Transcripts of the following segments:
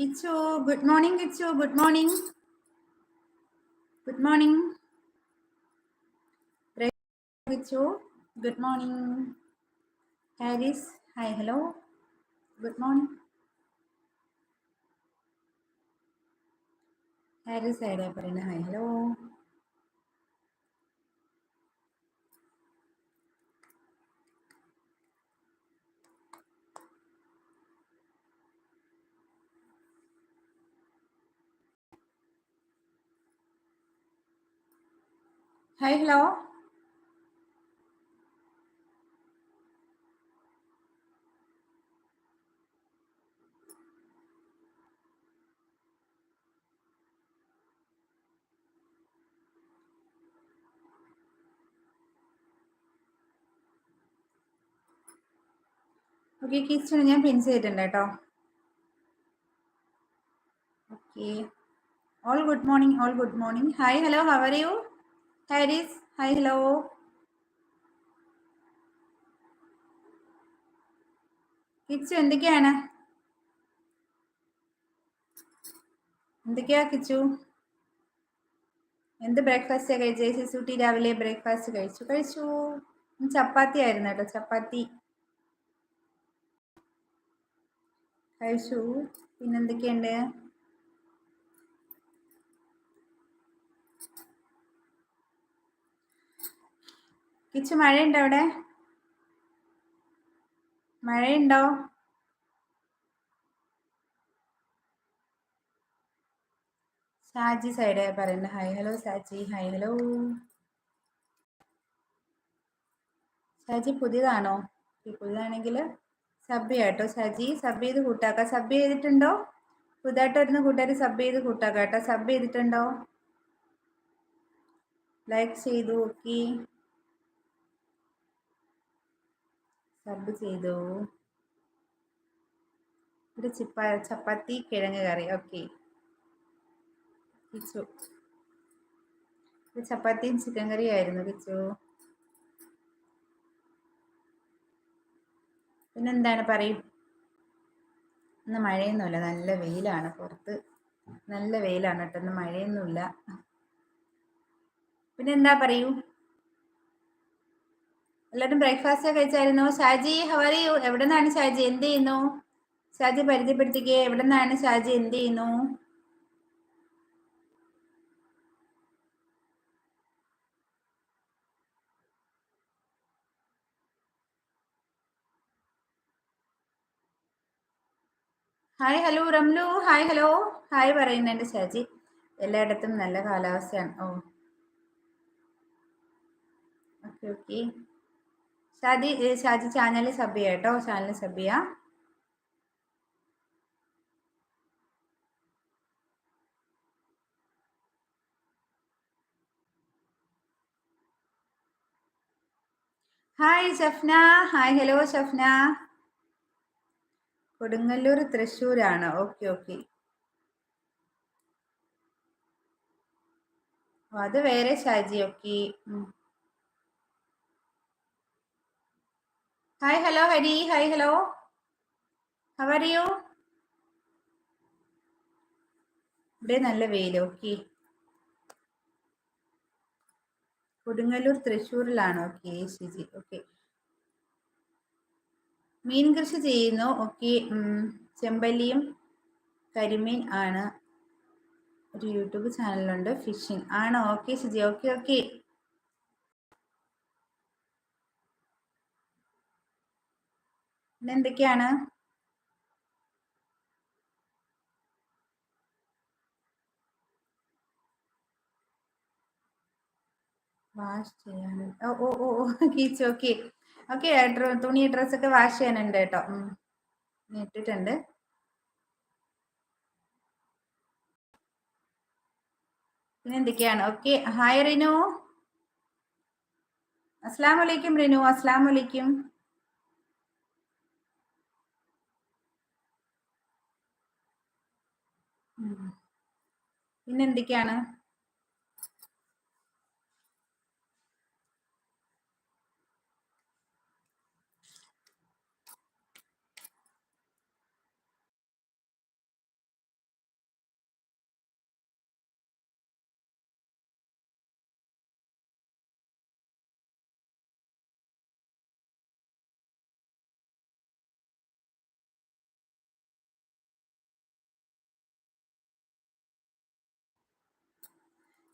Ichu, good morning, Ichu, good morning. Good morning. Ichu, good morning. Harris, hi, hello. Good morning. Harris, hi, hello. Hi hello okay kitchen ഞാൻ pin ചെയ്തിട്ടുണ്ട് കേട്ടോ. Okay all good morning all good morning hi hello how are you Harris hi hello Kichu എന്തൊക്കെയാണ്? എന്തൊക്കെയാ കിച്ചു? എന്ത് breakfast കഴിച്ചേ? സിസൂട്ടി രാവിലെ breakfast കഴിച്ചു. കഴിച്ചു. ചപ്പാത്തി ആയിരുന്നു കേട്ടോ. ചപ്പാത്തി. കഴിച്ചു. പിന്നെന്തൊക്കെയുണ്ട്? കിച്ചു മഴയുണ്ടോ അവിടെ? മഴയുണ്ടോ? ഷാജി സൈഡ് പറയുന്നത് hi hello Shaji. Hi hello Shaji പുതിയതാണോ? പുതിയതാണെങ്കിൽ സബ് ചെയ്യാട്ടോ ഷാജി. സബ് ചെയ്ത് കൂട്ടാക്കാം. സബ് ചെയ്തിട്ടുണ്ടോ? പുതുതായിട്ട് വരുന്ന കൂട്ടുകാർ സബ് ചെയ്ത് കൂട്ടാക്കാം കേട്ടോ. സബ് ചെയ്തിട്ടുണ്ടോ? ലൈക്ക് ചെയ്തു ഓക്കെ സബ് ചെയ്തു. ഒരു ചിപ്പ ചപ്പാത്തി കിഴങ്ങ് കറി. ഓക്കെ. കിച്ചു. ചപ്പാത്തിയും ചിക്കൻ കറിയും ആയിരുന്നു കിച്ചു. പിന്നെന്താണ് പറയും? ഇന്ന് മഴയൊന്നുമില്ല. നല്ല വെയിലാണ് പുറത്ത്. നല്ല വെയിലാണ് കേട്ടോ. ഇന്ന് മഴയൊന്നുമില്ല. പിന്നെന്താ പറയൂ? എല്ലാവരും ബ്രേക്ക്ഫാസ്റ്റ് കഴിച്ചായിരുന്നു? ഷാജി ഹവാരി യു എവിടെ നിന്നാണ് ഷാജി? എന്ത് ചെയ്യുന്നു? ഷാജി പരിചയപ്പെടുത്തിക്കേ എവിടെ നിന്നാണ് ഷാജി? എന്ത് ചെയ്യുന്നു? Hi hello Ramlu hi hello hi പറയുന്നുണ്ട് ഷാജി. എല്ലായിടത്തും നല്ല കാലാവസ്ഥയാണ്. ഓ. Okay okay Shaji Shaji channel sub ചെയ്യാം കേട്ടോ. ചാനൽ സബ് ചെയ്യാം. Hi Shafna. Hi hello Shafna. Kodungallur തൃശ്ശൂരാണ്. Okay okay. അത് വേറെ Shaji. Okay. Hi hello Hari hi hello how are you ഇവിടെ നല്ല വെയിൽ ഓക്കെ കൊടുങ്ങല്ലൂർ തൃശ്ശൂരിലാണ് ഓക്കെ ശരി ഓക്കെ മീൻ കൃഷി ചെയ്യുന്നു ഓക്കെ ചെമ്പല്ലിയും കരിമീൻ ആണ്. ഒരു യൂട്യൂബ് ചാനലുണ്ട് ഫിഷിംഗ് ആണോ? ഓക്കെ ശരി ഓക്കെ ഓക്കെ പിന്നെ എന്തൊക്കെയാണ് വാഷ് ചെയ്യാൻ ഓ ഓ ഓ ഓക്കെ. ഓക്കെ തുണി ഡ്രസ്സൊക്കെ വാഷ് ചെയ്യാനുണ്ട് കേട്ടോ. ഇട്ടിട്ടുണ്ട്. പിന്നെ എന്തൊക്കെയാണ് ഓക്കെ ഹായ് റിനു. അസ്സാം വലൈക്കും റിനു. അസ്സാം വലൈക്കും പിന്നെ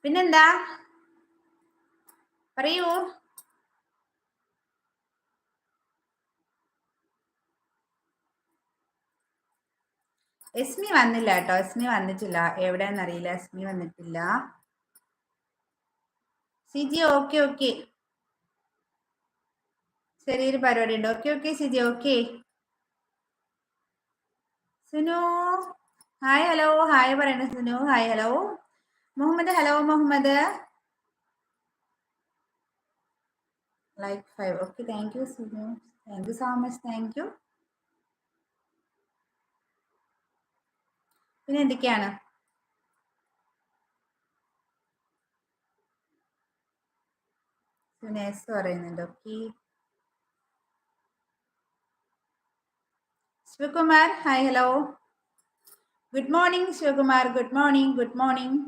പിന്നെന്താ? പറയൂ. എസ്മി വന്നില്ല കേട്ടോ. എസ്മി വന്നിട്ടില്ല. എവിടെയെന്നറിയില്ല എസ്മി വന്നിട്ടില്ല. Siji okay okay. ചെറിയൊരു പരിപാടി ഉണ്ട് okay okay Siji okay. Sunu hi hello. Hi പറയണ Sunu. Hi hello. Muhammad hello Muhammad. Like five okay thank you Sunu thank you so much thank you പിന്നെ എന്തൊക്കെയാണ്? സുനേസ് പറയുന്നുണ്ട്. Okay Sivakumar hi hello good morning Sivakumar. Good morning good morning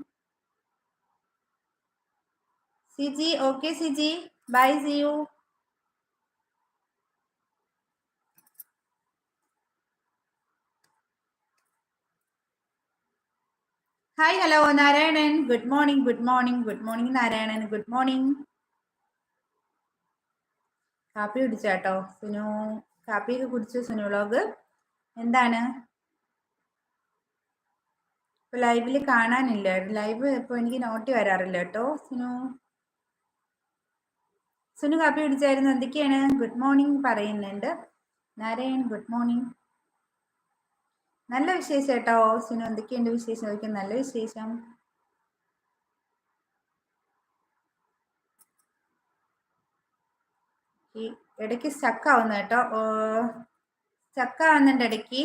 Siji okay Siji. Bye see you. Hi hello Narayanan. Good morning good morning good morning Narayanan. Good morning. കാപ്പി കുടിച്ചാട്ടോ സുനു. കാപ്പിയൊക്കെ കുടിച്ചു Sunu vlog. എന്താണ്? ഇപ്പൊ ലൈവിൽ കാണാനില്ല. ലൈവ് ഇപ്പൊ എനിക്ക് നോട്ടി വരാറില്ല കേട്ടോ സുനു. സുനു കാപ്പി കുടിച്ചായിരുന്നു. എന്തൊക്കെയാണ്? ഗുഡ് മോർണിംഗ് പറയുന്നുണ്ട്. Narayan good morning. നല്ല വിശേഷം കേട്ടോ. സുനു എന്തൊക്കെയുണ്ട് വിശേഷം? ചോദിക്കാൻ നല്ല വിശേഷം. ഇടയ്ക്ക് സ്റ്റക്കാവുന്നു കേട്ടോ. സ്റ്റക്കാവുന്നുണ്ട് ഇടയ്ക്ക്.